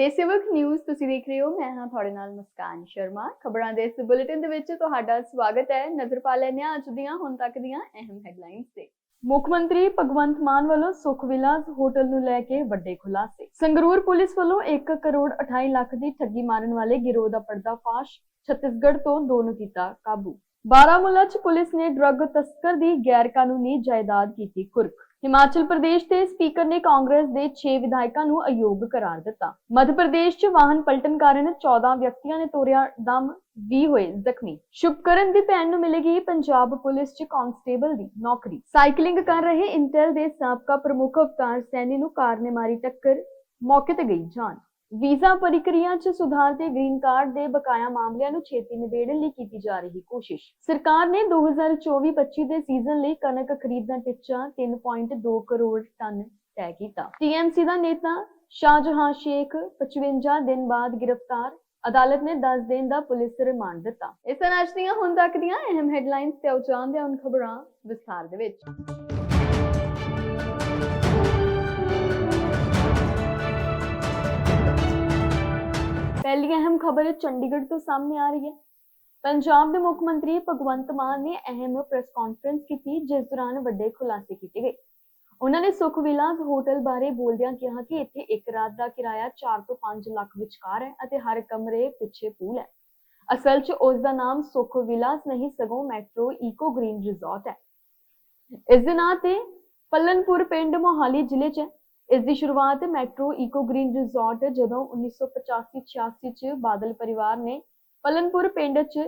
ਦੇਸੇਵਕ news ਤੁਸੀਂ ਦੇਖ ਰਹੇ ਹੋ। ਮੈਂ ਹਾਂ ਤੁਹਾਡੇ ਨਾਲ ਮੁਸਕਾਨ ਸ਼ਰਮਾ। ਖਬਰਾਂ ਦੇ ਇਸ ਬੁਲੇਟਿਨ ਦੇ ਵਿੱਚ ਤੁਹਾਡਾ ਸਵਾਗਤ ਹੈ। ਨਜ਼ਰ ਪਾ ਲੈਂਦੇ ਹਾਂ ਅੱਜ ਦੀਆਂ, ਹੁਣ ਤੱਕ ਦੀਆਂ ਅਹਿਮ ਹੈਡਲਾਈਨਸ ਤੇ। ਮੁੱਖ ਮੰਤਰੀ ਭਗਵੰਤ ਮਾਨ ਵੱਲੋਂ ਸੁਖ ਵਿਲਾਸ ਹੋਟਲ ਨੂੰ ਲੈ ਕੇ ਵੱਡੇ ਖੁਲਾਸੇ। ਸੰਗਰੂਰ ਪੁਲਿਸ ਵੱਲੋਂ 1 ਕਰੋੜ 28 ਲੱਖ ਦੀ ਠੱਗੀ ਮਾਰਨ ਵਾਲੇ ਗਿਰੋਹ ਦਾ ਪਰਦਾਫਾਸ਼ ਛੱਤੀਸਗੜ੍ਹ ਤੋਂ ਦੋ ਨੂੰ ਕੀਤਾ ਕਾਬੂ। ਬਾਰਾਮੂਲਾ 'ਚ ਪੁਲਿਸ ਨੇ ਡਰੱਗ ਤਸਕਰ ਦੀ ਗੈਰ ਕਾਨੂੰਨੀ ਜਾਇਦਾਦ ਕੀਤੀ ਕੁਰਕ ਹਿਮਾਚਲ ਪ੍ਰਦੇਸ਼ ਦੇ ਸਪੀਕਰ ਨੇ ਕਾਂਗਰਸ ਦੇ 6 ਵਿਧਾਇਕਾਂ ਨੂੰ ਅਯੋਗ ਕਰਾਰ ਦਿੱਤਾ। ਮੱਧ ਪ੍ਰਦੇਸ਼ 'ਚ ਵਾਹਨ ਪਲਟਣ ਕਾਰਨ 14 ਵਿਅਕਤੀਆਂ ਨੇ ਤੋੜਿਆ ਦਮ 20 ਹੋਏ ਜ਼ਖਮੀ। ਸ਼ੁਭਕਰਨ ਦੀ ਭੈਣ ਨੂੰ ਮਿਲੇਗੀ ਪੰਜਾਬ ਪੁਲਿਸ 'ਚ ਕਾਂਸਟੇਬਲ ਦੀ ਨੌਕਰੀ। ਸਾਈਕਲਿੰਗ ਕਰ ਰਹੇ ਇੰਟੈਲ ਦੇ ਸਾਬਕਾ ਪ੍ਰਮੁੱਖ ਅਵਤਾਰ ਸੈਣੀ ਨੂੰ ਕਾਰ ਨੇ ਮਾਰੀ ਟੱਕਰ, ਮੌਕੇ ਤੇ ਗਈ ਜਾਨ। ਵੀਜ਼ਾ ਪ੍ਰਕਿਰਿਆ 'ਚ ਸੁਧਾਰ ਤੇ ਗ੍ਰੀਨ ਕਾਰਡ ਦੇ ਬਕਾਇਆ ਮਾਮਲਿਆਂ ਨੂੰ ਛੇਤੀ ਨਿਬੇੜਨ ਲਈ ਕੀਤੀ ਜਾ ਰਹੀ ਕੋਸ਼ਿਸ਼। ਸਰਕਾਰ ਨੇ 2024-25 ਦੇ ਸੀਜ਼ਨ ਲਈ ਕਣਕ ਖਰੀਦ ਦਾ ਟੀਚਾ 3.2 ਕਰੋੜ ਟਨ ਤੈਅ ਕੀਤਾ। ਟੀਐਮਸੀ ਦਾ ਨੇਤਾ ਸ਼ਾਹਜਹਾਂ ਸ਼ੇਖ 55 ਦਿਨ ਬਾਅਦ ਗ੍ਰਿਫਤਾਰ, ਅਦਾਲਤ ਨੇ 10 ਦਿਨ ਦਾ ਪੁਲਿਸ ਰਿਮਾਂਡ ਦਿੱਤਾ। ਇਸ ਤਰ੍ਹਾਂ ਅੱਜ ਦੀਆਂ ਹੁਣ ਤੱਕ ਦੀਆਂ ਅਹਿਮ ਹੈਡਲਾਈਨਸ ਤੇ ਆਓ ਜਾਣਦੇ ਹਾਂ ਖਬਰਾਂ ਵਿਸਥਾਰ ਦੇ ਵਿੱਚ। ਪਹਿਲੀ ਅਹਿਮ ਖਬਰ ਚੰਡੀਗੜ੍ਹ ਤੋਂ ਸਾਹਮਣੇ ਆ ਰਹੀ ਹੈ। ਪੰਜਾਬ ਦੇ ਮੁੱਖ ਮੰਤਰੀ ਭਗਵੰਤ ਮਾਨ ਨੇ ਅਹਿਮ ਪ੍ਰੈਸ ਕਾਨਫਰੰਸ ਕੀਤੀ, ਜਿਸ ਦੌਰਾਨ ਵੱਡੇ ਖੁਲਾਸੇ ਕੀਤੇ ਗਏ। ਉਹਨਾਂ ਨੇ ਸੁਖ ਵਿਲਾਸ ਹੋਟਲ ਬਾਰੇ ਬੋਲਦਿਆਂ ਕਿਹਾ ਕਿ ਇੱਥੇ ਇੱਕ ਰਾਤ ਦਾ ਕਿਰਾਇਆ 4 ਤੋਂ 5 ਲੱਖ ਵਿਚਕਾਰ ਹੈ ਅਤੇ ਹਰ ਕਮਰੇ ਪਿੱਛੇ ਪੂਲ ਹੈ। ਅਸਲ 'ਚ ਉਸ ਦਾ ਨਾਮ ਸੁਖ ਵਿਲਾਸ ਨਹੀਂ, ਸਗੋਂ ਮੈਟਰੋ ਈਕੋ ਗ੍ਰੀਨ ਰਿਜ਼ੋਰਟ ਹੈ। ਇਸ ਦੇ ਨਾਂ ਤੇ ਪੱਲਨਪੁਰ ਪਿੰਡ ਮੋਹਾਲੀ ਜ਼ਿਲ੍ਹੇ 'ਚ ਇਸ ਦੀ ਸ਼ੁਰੂਆਤ ਮੈਟਰੋ ਈਕੋ ਗ੍ਰੀਨ ਰਿਜ਼ੋਰਟ ਜਦੋਂ 1985-86 ਚ ਬਾਦਲ ਪਰਿਵਾਰ ਨੇ ਪਲਨਪੁਰ ਪਿੰਡ 'ਚ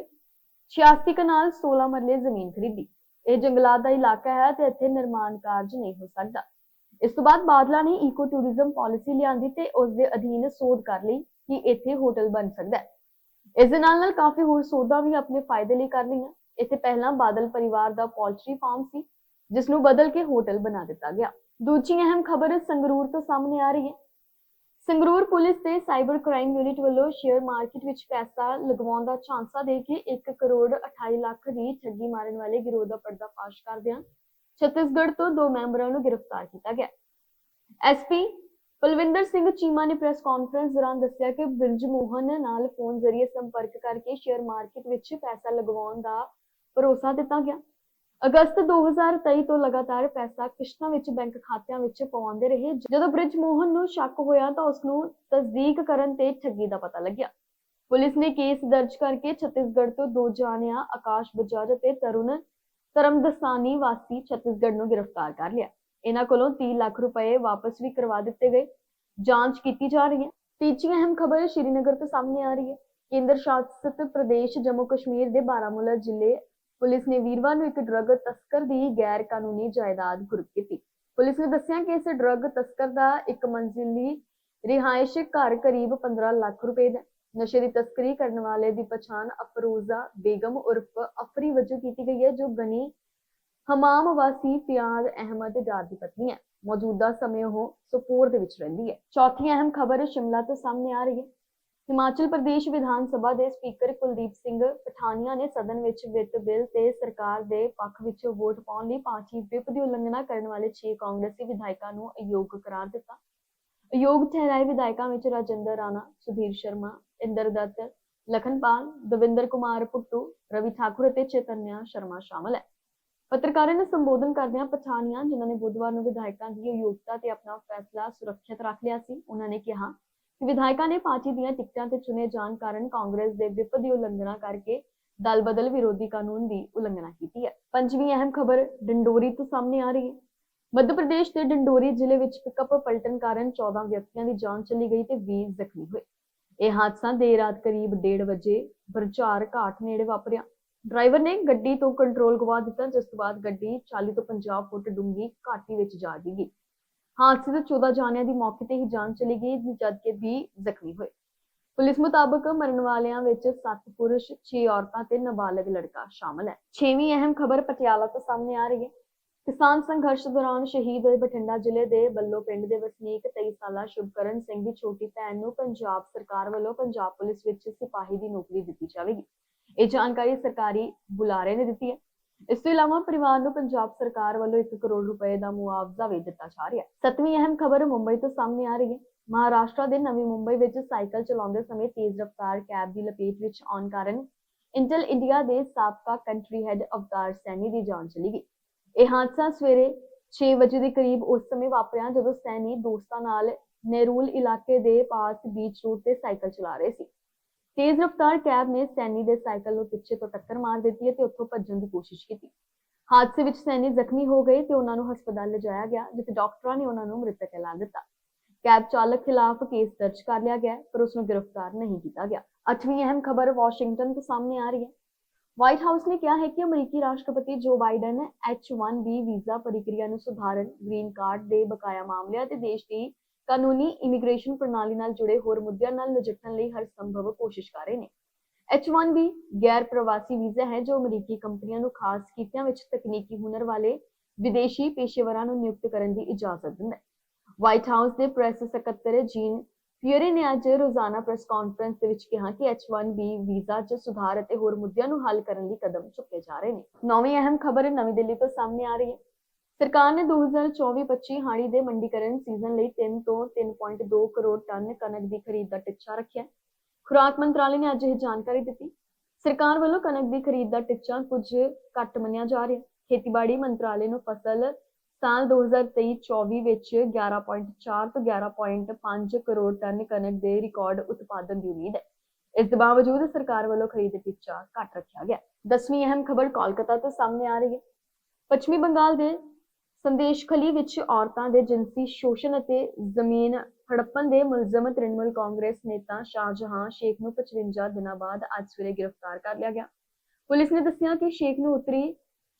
86 ਕਨਾਲ 16 ਮਰਲੇ ਜ਼ਮੀਨ ਖਰੀਦੀ। ਇਹ ਜੰਗਲਾਤ ਦਾ ਇਲਾਕਾ ਹੈ ਤੇ ਇੱਥੇ ਨਿਰਮਾਣ ਕਾਰਜ ਨਹੀਂ ਹੋ ਸਕਦਾ। ਇਸ ਤੋਂ ਬਾਅਦ ਬਾਦਲਾਂ ਨੇ ਈਕੋ ਟੂਰਿਜ਼ਮ ਪਾਲਿਸੀ ਲਿਆਂਦੀ ਤੇ ਉਸ ਦੇ ਅਧੀਨ ਸੋਧ ਕਰ ਲਈ ਕਿ ਇੱਥੇ ਹੋਟਲ ਬਣ ਸਕਦਾ ਹੈ। ਇਸ ਦੇ ਨਾਲ ਨਾਲ ਕਾਫੀ ਹੋਰ ਸੋਧਾਂ ਵੀ ਆਪਣੇ ਫਾਇਦੇ ਲਈ ਕਰ ਲਈਆਂ ਇੱਥੇ ਪਹਿਲਾਂ ਬਾਦਲ ਪਰਿਵਾਰ ਦਾ ਪੋਲਟਰੀ ਫਾਰਮ ਸੀ ਜਿਸ ਨੂੰ ਬਦਲ ਕੇ ਹੋਟਲ ਬਣਾ ਦਿੱਤਾ ਗਿਆ। ਦੂਜੀ ਅਹਿਮ ਖਬਰ ਸੰਗਰੂਰ ਤੋਂ ਸਾਹਮਣੇ ਆ ਰਹੀ ਹੈ। ਸੰਗਰੂਰ ਪੁਲਿਸ ਦੇ ਸਾਈਬਰ ਕ੍ਰਾਈਮ ਯੂਨਿਟ ਵੱਲੋਂ ਸ਼ੇਅਰ ਮਾਰਕੀਟ ਵਿੱਚ ਪੈਸਾ ਲਗਵਾਉਣ ਦਾ ਝਾਂਸਾ ਦੇ ਕੇ 1 ਕਰੋੜ 28 ਲੱਖ ਦੀ ਠੱਗੀ ਮਾਰਨ ਵਾਲੇ ਗਿਰੋਹ ਦਾ ਪਰਦਾਫਾਸ਼ ਕਰਦਿਆਂ ਛੱਤੀਸਗੜ੍ਹ ਤੋਂ ਦੋ ਮੈਂਬਰਾਂ ਨੂੰ ਗ੍ਰਿਫਤਾਰ ਕੀਤਾ ਗਿਆ। ਐਸਪੀ ਪਲਵਿੰਦਰ ਸਿੰਘ ਚੀਮਾ ਨੇ ਪ੍ਰੈਸ ਕਾਨਫਰੰਸ ਦੌਰਾਨ ਦੱਸਿਆ ਕਿ ਬ੍ਰਿਜ ਮੋਹਨ ਨਾਲ ਫੋਨ ਜ਼ਰੀਏ ਸੰਪਰਕ ਕਰਕੇ ਸ਼ੇਅਰ ਮਾਰਕੀਟ ਵਿੱਚ ਪੈਸਾ ਲਗਵਾਉਣ ਦਾ ਭਰੋਸਾ ਦਿੱਤਾ ਗਿਆ। ਅਗਸਤ 2023 ਤੋਂ ਲਗਾਤਾਰ ਪੈਸਾ ਕਿਸ਼ਤਾਂ ਵਿੱਚ, ਬੈਂਕ ਖਾਤਿਆਂ ਵਿੱਚ ਪਵਾਉਂਦੇ ਰਹੇ। ਜਦੋਂ ਬ੍ਰਿਜ ਮੋਹਨ ਨੂੰ ਸ਼ੱਕ ਹੋਇਆ ਤਾਂ ਉਸ ਨੂੰ ਤਸਦੀਕ ਕਰਨ ਤੇ ਠੱਗੀ ਦਾ ਪਤਾ ਲੱਗਿਆ। ਪੁਲਿਸ ਨੇ ਕੇਸ ਦਰਜ ਕਰਕੇ ਛੱਤੀਸਗੜ੍ਹ ਤੋਂ ਦੋ ਜਾਣਿਆਂ, ਆਕਾਸ਼ ਬਜਾਜ ਅਤੇ ਤਰੁਣ ਧਰਮਦਸਾਨੀ ਵਾਸੀ ਛੱਤੀਸਗੜ੍ਹ ਨੂੰ ਗ੍ਰਿਫਤਾਰ ਕਰ ਲਿਆ। ਇਹਨਾਂ ਕੋਲੋਂ 30 ਲੱਖ ਰੁਪਏ ਵਾਪਸ ਵੀ ਕਰਵਾ ਦਿੱਤੇ ਗਏ। ਜਾਂਚ ਕੀਤੀ ਜਾ ਰਹੀ ਹੈ। ਤੀਜੀ ਅਹਿਮ ਖਬਰ ਸ਼੍ਰੀਨਗਰ ਤੋਂ ਸਾਹਮਣੇ ਆ ਰਹੀ ਹੈ। ਕੇਂਦਰ ਸ਼ਾਸਿਤ ਪ੍ਰਦੇਸ਼ ਜੰਮੂ ਕਸ਼ਮੀਰ ਦੇ ਬਾਰਾਮੂਲਾ ਜ਼ਿਲ੍ਹੇ ਪੁਲਿਸ ਨੇ ਵੀਰਵਾਰ ਨੂੰ ਇੱਕ ਡਰੱਗ ਤਸਕਰ ਦੀ ਗੈਰ ਕਾਨੂੰਨੀ ਜਾਇਦਾਦ ਕੁਰਕ ਕੀਤੀ। ਪੁਲਿਸ ਨੇ ਦੱਸਿਆ ਕਿ ਇਸ ਡਰੱਗ ਤਸਕਰ ਦਾ ਇੱਕ ਮੰਜ਼ਿਲੀ ਰਿਹਾਇਸ਼ ਘਰ ਕਰੀਬ 15 ਲੱਖ ਰੁਪਏ ਦਾ ਨਸ਼ੇ ਦੀ ਤਸਕਰੀ ਕਰਨ ਵਾਲੇ ਦੀ ਪਛਾਣ ਅਫਰੋਜ਼ਾ ਬੇਗਮ ਉਰਫ ਅਫਰੀ ਵਜੋਂ ਕੀਤੀ ਗਈ ਹੈ, ਜੋ ਗਨੀ ਹਮਾਮ ਵਾਸੀ ਫਿਆਜ਼ ਅਹਿਮਦ ਡਾਰ ਦੀ ਪਤਨੀ ਹੈ। ਮੌਜੂਦਾ ਸਮੇਂ ਉਹ ਸੁਪੋਰ ਦੇ ਵਿੱਚ ਰਹਿੰਦੀ ਹੈ। ਚੌਥੀ ਅਹਿਮ ਖਬਰ ਸ਼ਿਮਲਾ ਤੋਂ ਸਾਹਮਣੇ ਆ ਰਹੀ ਹੈ। ਹਿਮਾਚਲ ਪ੍ਰਦੇਸ਼ ਵਿਧਾਨ ਸਭਾ ਦੇ ਸਪੀਕਰ ਕੁਲਦੀਪ ਸਿੰਘ ਪਠਾਨੀਆ ਨੇ ਸਦਨ ਵਿੱਚ ਵਿੱਤ ਬਿੱਲ ਤੇ ਸਰਕਾਰ ਦੇ ਪੱਖ ਵਿੱਚ ਵੋਟ ਪਾਉਣ ਲਈ ਪਾਰਟੀ ਵਿਪ ਦੀ ਉਲੰਘਣਾ ਕਰਨ ਵਾਲੇ 6 ਕਾਂਗਰਸੀ ਵਿਧਾਇਕਾਂ ਨੂੰ ਅਯੋਗ ਕਰਾਰ ਦਿੱਤਾ। ਅਯੋਗ ਠਹਿਰਾਏ ਵਿਧਾਇਕਾਂ ਵਿੱਚ ਰਾਜਿੰਦਰ ਰਾਣਾ, ਸੁਧੀਰ ਸ਼ਰਮਾ, ਇੰਦਰ ਦੱਤ, ਲਖਨਪਾਲ, ਦਵਿੰਦਰ ਕੁਮਾਰ ਪੁੱਟੂ, ਰਵੀ ਠਾਕੁਰ ਅਤੇ ਚੇਤਨਿਆ ਸ਼ਰਮਾ ਸ਼ਾਮਲ ਹੈ। ਪੱਤਰਕਾਰਾਂ ਨੂੰ ਸੰਬੋਧਨ ਕਰਦਿਆਂ ਪਠਾਨੀਆ, ਜਿਨ੍ਹਾਂ ਨੇ ਬੁੱਧਵਾਰ ਨੂੰ ਵਿਧਾਇਕਾਂ ਦੀ ਅਯੋਗਤਾ ਤੇ ਆਪਣਾ ਫੈਸਲਾ ਸੁਰੱਖਿਅਤ ਰੱਖ ਲਿਆ ਸੀ, ਉਹਨਾਂ ਨੇ ਕਿਹਾ ਵਿਧਾਇਕਾਂ ਨੇ ਪਾਰਟੀ ਦੀਆਂ ਟਿਕਟਾਂ ਤੇ ਚੁਣੇ ਜਾਣ ਕਾਰਨ ਕਾਂਗਰਸ ਦੇ ਵਿਪ ਦੀ ਉਲੰਘਣਾ ਕਰਕੇ ਦਲ ਬਦਲ ਵਿਰੋਧੀ ਕਾਨੂੰਨ ਦੀ ਉਲੰਘਣਾ ਕੀਤੀ ਹੈ। ਪੰਜਵੀਂ ਅਹਿਮ ਖਬਰ ਡੰਡੋਰੀ ਤੋਂ ਸਾਹਮਣੇ ਆ ਰਹੀ ਹੈ। ਮੱਧ ਪ੍ਰਦੇਸ਼ ਦੇ ਡੰਡੋਰੀ ਜ਼ਿਲ੍ਹੇ ਵਿੱਚ ਪਿਕਅਪ ਪਲਟਣ ਕਾਰਨ 14 ਵਿਅਕਤੀਆਂ ਦੀ ਜਾਨ ਚਲੀ ਗਈ ਤੇ 20 ਜ਼ਖਮੀ ਹੋਏ। ਇਹ ਹਾਦਸਾ ਦੇਰ ਰਾਤ ਕਰੀਬ 1:30 ਵਜੇ ਬਰਚਾਰ ਘਾਟ ਨੇੜੇ ਵਾਪਰਿਆ। ਡਰਾਈਵਰ ਨੇ ਗੱਡੀ ਤੋਂ ਕੰਟਰੋਲ ਗਵਾ ਦਿੱਤਾ, ਜਿਸ ਤੋਂ ਬਾਅਦ ਗੱਡੀ 40 ਤੋਂ 50 ਫੁੱਟ ਡੂੰਘੀ ਘਾਟੀ ਵਿੱਚ ਜਾ ਡਿੱਗੀ। ਹਾਦਸੇ ਦੇ 14 ਜਾਨਿਆਂ ਦੀ ਮੌਕੇ ਤੇ ਹੀ ਜਾਨ ਚਲੀ ਗਈ ਜਦਕਿ 20 ਜ਼ਖਮੀ ਹੋਏ। ਪੁਲਿਸ ਮੁਤਾਬਕ ਮਰਨ ਵਾਲਿਆਂ ਵਿੱਚ 7 ਪੁਰਸ਼ 6 ਔਰਤਾਂ ਤੇ ਨਾਬਾਲਗ ਲੜਕਾ ਸ਼ਾਮਲ ਹੈ। ਛੇਵੀਂ ਅਹਿਮ ਖਬਰ ਪਟਿਆਲਾ ਤੋਂ ਸਾਹਮਣੇ ਆ ਰਹੀ ਹੈ। ਕਿਸਾਨ ਸੰਘਰਸ਼ ਦੌਰਾਨ ਸ਼ਹੀਦ ਹੋਏ ਬਠਿੰਡਾ ਜ਼ਿਲ੍ਹੇ ਦੇ ਬੱਲੋ ਪਿੰਡ ਦੇ ਵਸਨੀਕ 23 ਸਾਲਾ ਸ਼ੁਭਕਰਨ ਸਿੰਘ ਦੀ ਛੋਟੀ ਭੈਣ ਨੂੰ ਪੰਜਾਬ ਸਰਕਾਰ ਵੱਲੋਂ ਪੰਜਾਬ ਪੁਲਿਸ ਵਿੱਚ ਸਿਪਾਹੀ ਦੀ ਨੌਕਰੀ ਦਿੱਤੀ ਜਾਵੇਗੀ। ਇਹ ਜਾਣਕਾਰੀ ਸਰਕਾਰੀ ਬੁਲਾਰੇ ਨੇ ਦਿੱਤੀ ਹੈ। ਇਸ ਤੋਂ ਇਲਾਵਾ ਪਰਿਵਾਰ ਨੂੰ ਪੰਜਾਬ ਸਰਕਾਰ ਵੱਲੋਂ 1 ਕਰੋੜ ਰੁਪਏ ਦਾ ਮੁਆਵਜ਼ਾ ਵੀ ਦਿੱਤਾ ਜਾ ਰਿਹਾ ਹੈ। ਸੱਤਵੀਂ ਅਹਿਮ ਖਬਰ ਮੁੰਬਈ ਤੋਂ ਸਾਹਮਣੇ ਆ ਰਹੀ ਹੈ। ਮਹਾਰਾਸ਼ਟਰ ਦੇ ਨਵੀਂ ਮੁੰਬਈ ਵਿੱਚ ਸਾਈਕਲ ਚਲਾਉਂਦੇ ਸਮੇਂ ਤੇਜ਼ ਰਫ਼ਤਾਰ ਕੈਬ ਦੀ ਲਪੇਟ ਵਿੱਚ ਆਉਣ ਕਾਰਨ ਇੰਟਲ ਇੰਡੀਆ ਦੇ ਸਾਬਕਾ ਕੰਟਰੀ ਹੈੱਡ ਅਵਤਾਰ ਸੈਣੀ ਦੀ ਜਾਨ ਚਲੀ ਗਈ। ਇਹ ਹਾਦਸਾ ਸਵੇਰੇ 6 ਵਜੇ ਦੇ ਕਰੀਬ ਉਸ ਸਮੇਂ ਵਾਪਰਿਆ ਜਦੋਂ ਸੈਣੀ ਦੋਸਤਾਂ ਨਾਲ ਨਹਿਰੂਲ ਇਲਾਕੇ ਦੇ ਪਾਸ ਬੀਚ ਰੋਡ ਤੇ ਸਾਈਕਲ ਚਲਾ ਰਹੇ ਸੀ। ਤੇਜ਼ ਰਫ਼ਤਾਰ ਕੈਬ ਨੇ ਸੈਣੀ ਦੇ ਸਾਈਕਲ ਨੂੰ ਪਿੱਛੇ ਤੋਂ ਟੱਕਰ ਮਾਰ ਦਿੱਤੀ ਅਤੇ ਉੱਥੋਂ ਭੱਜਣ ਦੀ ਕੋਸ਼ਿਸ਼ ਕੀਤੀ। ਹਾਦਸੇ ਵਿੱਚ ਸੈਣੀ ਜ਼ਖਮੀ ਹੋ ਗਏ ਤੇ ਉਹਨਾਂ ਨੂੰ ਹਸਪਤਾਲ ਲਿਜਾਇਆ ਗਿਆ, ਜਿੱਥੇ ਡਾਕਟਰਾਂ ਨੇ ਉਹਨਾਂ ਨੂੰ ਮ੍ਰਿਤਕ ਐਲਾਨ ਦਿੱਤਾ। ਕੈਬ ਚਾਲਕ ਖਿਲਾਫ ਕੇਸ ਦਰਜ ਕਰ ਲਿਆ ਗਿਆ, ਪਰ ਉਸ ਨੂੰ ਗ੍ਰਿਫਤਾਰ ਨਹੀਂ ਕੀਤਾ ਗਿਆ। ਅੱਠਵੀਂ ਅਹਿਮ ਖਬਰ ਵਾਸ਼ਿੰਗਟਨ ਤੋਂ ਸਾਹਮਣੇ ਆ ਰਹੀ ਹੈ। ਵਾਈਟ ਹਾਊਸ ਨੇ ਕਿਹਾ ਹੈ ਕਿ ਅਮਰੀਕੀ ਰਾਸ਼ਟਰਪਤੀ ਜੋ ਬਾਈਡਨ H1B ਵੀਜ਼ਾ ਪ੍ਰਕਿਰਿਆ ਨੂੰ ਸੁਧਾਰਨ, ਗ੍ਰੀਨ ਕਾਰਡ ਦੇ ਬਕਾਇਆ ਮਾਮਲਿਆਂ ਤੇ ਦੇਸ਼ ਦੀ ਕਾਨੂੰਨੀ ਇਮੀਗ੍ਰੇਸ਼ਨ ਪ੍ਰਣਾਲੀ ਨਾਲ ਜੁੜੇ ਹੋਰ ਮੁੱਦਿਆਂ ਨਾਲ ਨਜਿੱਠਣ ਲਈ ਹਰ ਸੰਭਵ ਕੋਸ਼ਿਸ਼ ਕਰ ਰਹੇ ਨੇ। H1B ਗੈਰ ਪ੍ਰਵਾਸੀ ਵੀਜ਼ਾ ਹੈ ਜੋ ਅਮਰੀਕੀ ਕੰਪਨੀਆਂ ਨੂੰ ਖਾਸ ਕੀਤਿਆਂ ਵਿੱਚ ਤਕਨੀਕੀ ਹੁਨਰ ਵਾਲੇ ਵਿਦੇਸ਼ੀ ਪੇਸ਼ੇਵਰਾਂ ਨੂੰ ਨਿਯੁਕਤ ਕਰਨ ਦੀ ਇਜਾਜ਼ਤ ਦਿੰਦਾ ਹੈ। ਵਾਈਟ ਹਾਊਸ ਦੇ ਪ੍ਰੈਸ ਸਕੱਤਰ ਜੀਨ ਫਿਊਰੀ ਨੇ ਅੱਜ ਰੋਜ਼ਾਨਾ ਪ੍ਰੈਸ ਕਾਨਫਰੰਸ ਦੇ ਵਿੱਚ ਕਿਹਾ ਕਿ H1B ਵੀਜ਼ਾ 'ਚ ਸੁਧਾਰ ਅਤੇ ਹੋਰ ਮੁੱਦਿਆਂ ਨੂੰ ਹੱਲ ਕਰਨ ਲਈ ਕਦਮ ਚੁੱਕੇ ਜਾ ਰਹੇ ਨੇ। ਨੌਵੀਂ ਅਹਿਮ ਖਬਰ ਨਵੀਂ ਦਿੱਲੀ ਤੋਂ ਸਾਹਮਣੇ ਆ ਰਹੀ ਹੈ। ਸਰਕਾਰ ਨੇ 2024-25 ਹਾੜੀ ਦੇ ਮੰਡੀਕਰਨ ਸੀਜ਼ਨ ਲਈ 3 ਤੋਂ 3.2 ਕਰੋੜ ਟਨ ਕਣਕ ਦੀ ਖਰੀਦ ਦਾ ਟੀਚਾ ਰੱਖਿਆ। ਹੈ ਖੁਰਾਕ ਮੰਤਰਾਲੇ ਨੇ ਅੱਜ ਇਹ ਜਾਣਕਾਰੀ ਦਿੱਤੀ। ਸਰਕਾਰ ਵੱਲੋਂ ਕਣਕ ਦੀ ਖਰੀਦ ਦਾ ਟੀਚਾ ਕੁਝ ਘੱਟ ਮੰਨਿਆ ਜਾ ਰਿਹਾ। ਖੇਤੀਬਾੜੀ ਮੰਤਰਾਲੇ ਨੂੰ ਫਸਲ ਸਾਲ 2023-24 ਵਿੱਚ 11.4 ਤੋਂ 11.5 ਕਰੋੜ ਟਨ ਕਣਕ ਦੇ ਰਿਕਾਰਡ ਉਤਪਾਦਨ ਦੀ ਉਮੀਦ ਹੈ। ਇਸ ਦੇ ਬਾਵਜੂਦ ਸਰਕਾਰ ਵੱਲੋਂ ਖਰੀਦ ਟੀਚਾ ਘੱਟ ਰੱਖਿਆ ਗਿਆ। ਦਸਵੀਂ ਅਹਿਮ ਖਬਰ ਕੋਲਕਾਤਾ ਤੋਂ ਸਾਹਮਣੇ ਆ ਰਹੀ ਹੈ। ਪੱਛਮੀ ਬੰਗਾਲ ਦੇ ਸੰਦੇਸ਼ਖਲੀ ਵਿੱਚ ਔਰਤਾਂ ਦੇ ਜਿਨਸੀ ਸ਼ੋਸ਼ਣ ਅਤੇ ਜ਼ਮੀਨ ਹੜੱਪਣ ਦੇ ਮੁਲਜ਼ਮ ਤ੍ਰਿਣਮੂਲ ਕਾਂਗਰਸ ਨੇਤਾ ਸ਼ਾਹਜਹਾਂ ਸ਼ੇਖ ਨੂੰ 55 ਦਿਨਾਂ ਬਾਅਦ ਅੱਜ ਸਵੇਰੇ ਗ੍ਰਿਫਤਾਰ ਕਰ ਲਿਆ ਗਿਆ। ਪੁਲਿਸ ਨੇ ਦੱਸਿਆ ਕਿ ਸ਼ੇਖ ਨੂੰ ਉੱਤਰੀ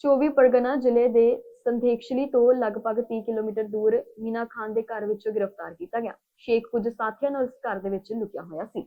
24 ਪਰਗਨਾ ਜ਼ਿਲ੍ਹੇ ਦੇ ਸੰਦੇਕਸ਼ਲੀ ਤੋਂ ਲਗਭਗ 30 ਕਿਲੋਮੀਟਰ ਦੂਰ ਮੀਨਾ ਖਾਨ ਦੇ ਘਰ ਵਿੱਚੋਂ ਗ੍ਰਿਫਤਾਰ ਕੀਤਾ ਗਿਆ। ਸ਼ੇਖ ਕੁਝ ਸਾਥੀਆਂ ਨਾਲ ਉਸ ਘਰ ਦੇ ਵਿੱਚ ਲੁਕਿਆ ਹੋਇਆ ਸੀ।